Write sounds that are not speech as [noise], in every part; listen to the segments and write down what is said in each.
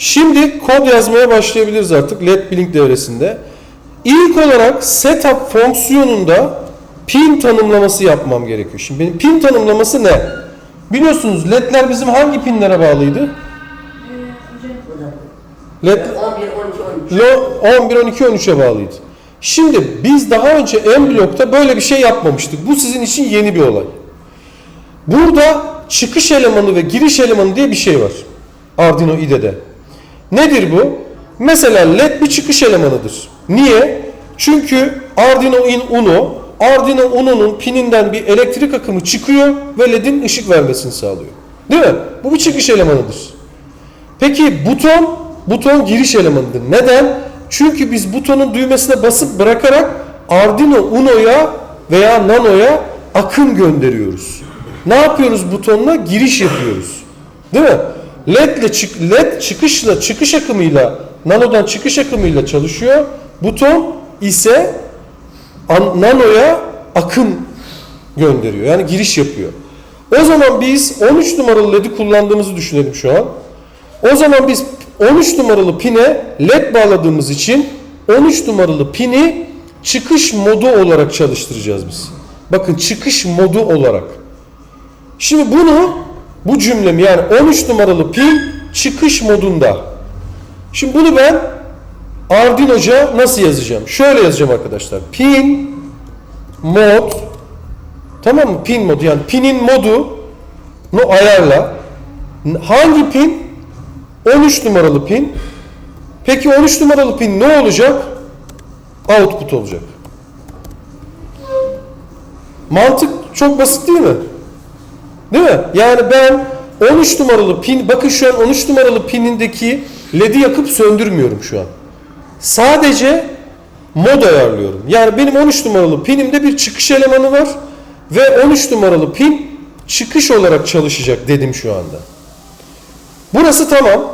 Şimdi kod yazmaya başlayabiliriz artık LED Blink devresinde. İlk olarak setup fonksiyonunda pin tanımlaması yapmam gerekiyor. Şimdi benim pin tanımlaması ne? Biliyorsunuz ledler bizim hangi pinlere bağlıydı? LED 11, 12, 13. Lo- 11, 12, 13'e bağlıydı. Şimdi biz daha önce en blokta böyle bir şey yapmamıştık. Bu sizin için yeni bir olay. Burada çıkış elemanı ve giriş elemanı diye bir şey var. Arduino IDE'de. Nedir bu? Mesela LED bir çıkış elemanıdır. Niye? Çünkü Arduino in Uno, Arduino Uno'nun pininden bir elektrik akımı çıkıyor ve LED'in ışık vermesini sağlıyor. Değil mi? Bu bir çıkış elemanıdır. Peki buton, buton giriş elemanıdır. Neden? Çünkü biz butonun düğmesine basıp bırakarak Arduino Uno'ya veya Nano'ya akım gönderiyoruz. Ne yapıyoruz butonla? Giriş yapıyoruz. Değil mi? LED ile çık, LED çıkışla çıkış akımıyla Nano'dan çıkış akımıyla çalışıyor. Buton ise an- Nano'ya akım gönderiyor. Yani giriş yapıyor. O zaman biz 13 numaralı LED'i kullandığımızı düşünelim şu an. O zaman biz 13 numaralı pine led bağladığımız için 13 numaralı pini çıkış modu olarak çalıştıracağız biz. Bakın çıkış modu olarak. Şimdi bunu bu cümlemi yani 13 numaralı pin çıkış modunda. Şimdi bunu ben Arduino'ca nasıl yazacağım? Şöyle yazacağım arkadaşlar. Pin mod tamam mı? Pin modu yani pinin modu nu ayarla. Hangi pin? 13 numaralı pin. Peki 13 numaralı pin ne olacak? Output olacak. Mantık çok basit değil mi? Değil mi? Yani ben 13 numaralı pin, bakın şu an 13 numaralı pinindeki LED'i yakıp söndürmüyorum şu an. Sadece mod ayarlıyorum. Yani benim 13 numaralı pinimde bir çıkış elemanı var ve 13 numaralı pin çıkış olarak çalışacak dedim şu anda. Burası tamam.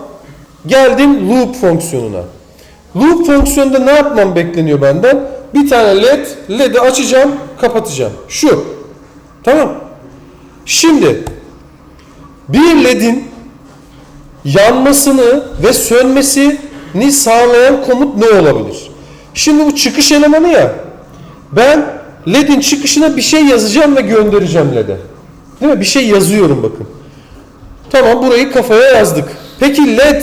Geldim loop fonksiyonuna. Loop fonksiyonunda ne yapmam bekleniyor benden? Bir tane led, led'i açacağım, kapatacağım. Şu. Tamam. Şimdi bir ledin yanmasını ve sönmesini sağlayan komut ne olabilir? Şimdi bu çıkış elemanı ya. Ben ledin çıkışına bir şey yazacağım ve göndereceğim led'e. Değil mi? Bir şey yazıyorum bakın. Tamam burayı kafaya yazdık. Peki led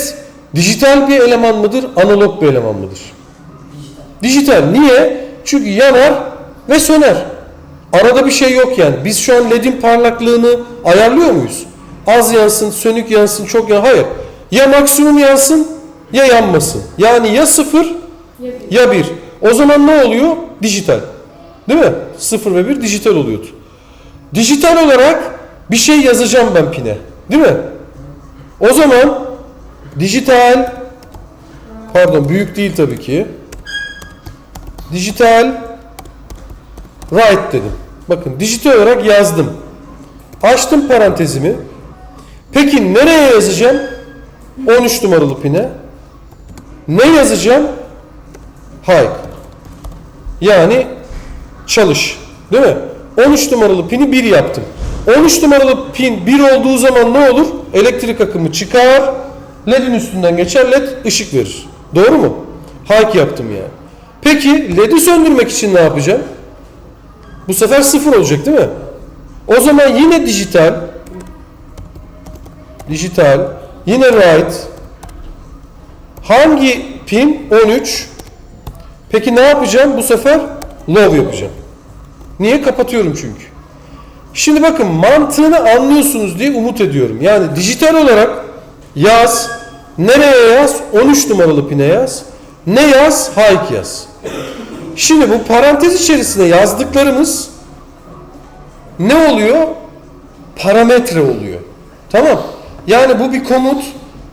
dijital bir eleman mıdır, analog bir eleman mıdır? Dijital. Niye? Çünkü yanar ve söner. Arada bir şey yok yani. Biz şu an ledin parlaklığını ayarlıyor muyuz? Az yansın, sönük yansın, çok yan. Hayır. Ya maksimum yansın ya yanmasın. Yani ya sıfır ya bir. O zaman ne oluyor? Dijital. Değil mi? Sıfır ve bir dijital oluyordu. Dijital olarak bir şey yazacağım ben pine. Değil mi? O zaman dijital pardon büyük değil tabii ki. Dijital write dedim. Bakın dijital olarak yazdım. Açtım parantezimi. Peki nereye yazacağım? 13 numaralı pine. Ne yazacağım? Hike. Yani çalış. Değil mi? 13 numaralı pini 1 yaptım. 13 numaralı pin 1 olduğu zaman ne olur? Elektrik akımı çıkar. LED'in üstünden geçer. LED ışık verir. Doğru mu? Hike yaptım yani. Peki LED'i söndürmek için ne yapacağım? Bu sefer sıfır olacak değil mi? O zaman yine dijital dijital yine write. Hangi pin? 13 peki ne yapacağım? Bu sefer low yapacağım. Niye? Kapatıyorum çünkü. Şimdi bakın mantığını anlıyorsunuz diye umut ediyorum. Yani dijital olarak yaz nereye yaz? 13 numaralı pine yaz. Ne yaz? Hike yaz şimdi bu parantez içerisinde yazdıklarımız ne oluyor? Parametre oluyor. Tamam. Yani bu bir komut.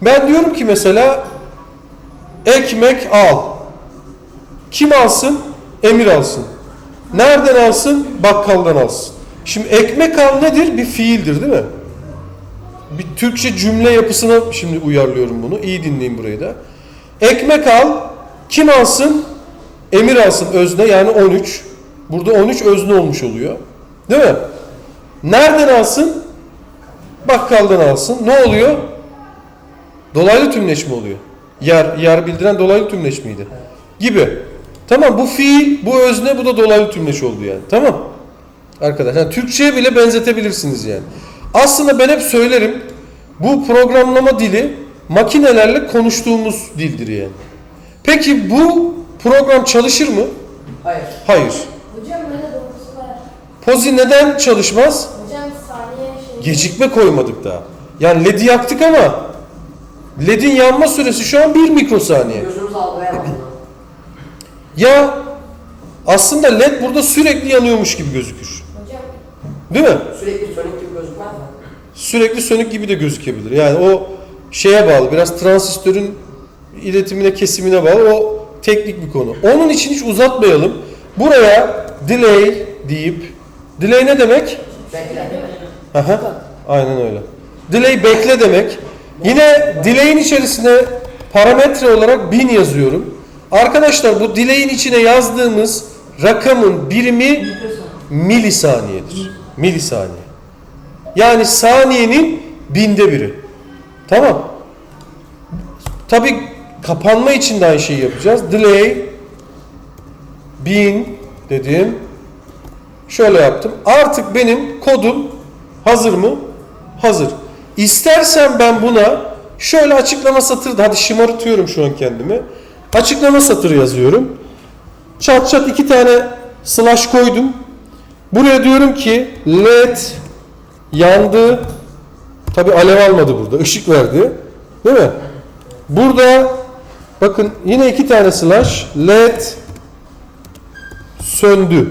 Ben diyorum ki mesela ekmek al. Kim alsın? Emir alsın. Nereden alsın? Bakkaldan alsın. Şimdi ekmek al nedir? Bir fiildir değil mi? Bir Türkçe cümle yapısına şimdi uyarlıyorum bunu. İyi dinleyin burayı da. Ekmek al. Kim alsın? Emir alsın özne yani 13. Burada 13 özne olmuş oluyor. Değil mi? Nereden alsın? Bakkaldan alsın. Ne oluyor? Dolaylı tümleç mi oluyor? Yer, yer bildiren dolaylı tümleç miydi? Gibi. Tamam bu fiil, bu özne, bu da dolaylı tümleç oldu yani. Tamam. Arkadaşlar yani Türkçe'ye bile benzetebilirsiniz yani. Aslında ben hep söylerim. Bu programlama dili makinelerle konuştuğumuz dildir yani. Peki bu program çalışır mı? Hayır. Hayır. Hocam böyle doğrusu var. Pozi neden çalışmaz? Hocam saniye şey. Gecikme koymadık daha. Yani LED'i yaktık ama LED'in yanma süresi şu an 1 mikrosaniye. Gözümüz algılayamadı. [clears throat] Ya aslında LED burada sürekli yanıyormuş gibi gözükür. Hocam Değil mi? Sürekli sönük gibi gözükmez mi? Sürekli sönük gibi de gözükebilir. Yani o şeye bağlı. Biraz transistörün iletimine, kesimine bağlı. O teknik bir konu. Onun için hiç uzatmayalım. Buraya delay deyip delay ne demek? Bekle. Aha, aynen öyle. Delay bekle demek. Yine delay'in içerisine parametre olarak 1000 yazıyorum. Arkadaşlar bu delay'in içine yazdığımız rakamın birimi milisaniyedir. Milisaniye. Yani saniyenin binde biri. Tamam. Tabi kapanma için de aynı şeyi yapacağız. Delay 1000 dedim. Şöyle yaptım. Artık benim kodum hazır mı? Hazır. İstersen ben buna şöyle açıklama satırı da hadi şımartıyorum şu an kendimi. Açıklama satırı yazıyorum. Çat çat iki tane slash koydum. Buraya diyorum ki led yandı. Tabi alev almadı burada. ışık verdi. Değil mi? Burada bakın yine iki tane slash led söndü.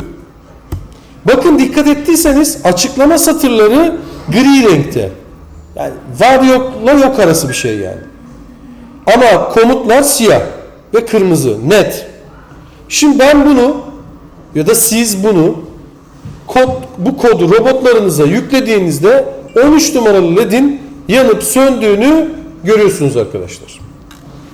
Bakın dikkat ettiyseniz açıklama satırları gri renkte. Yani var yokla yok arası bir şey yani. Ama komutlar siyah ve kırmızı net. Şimdi ben bunu ya da siz bunu kod, bu kodu robotlarınıza yüklediğinizde 13 numaralı ledin yanıp söndüğünü görüyorsunuz arkadaşlar.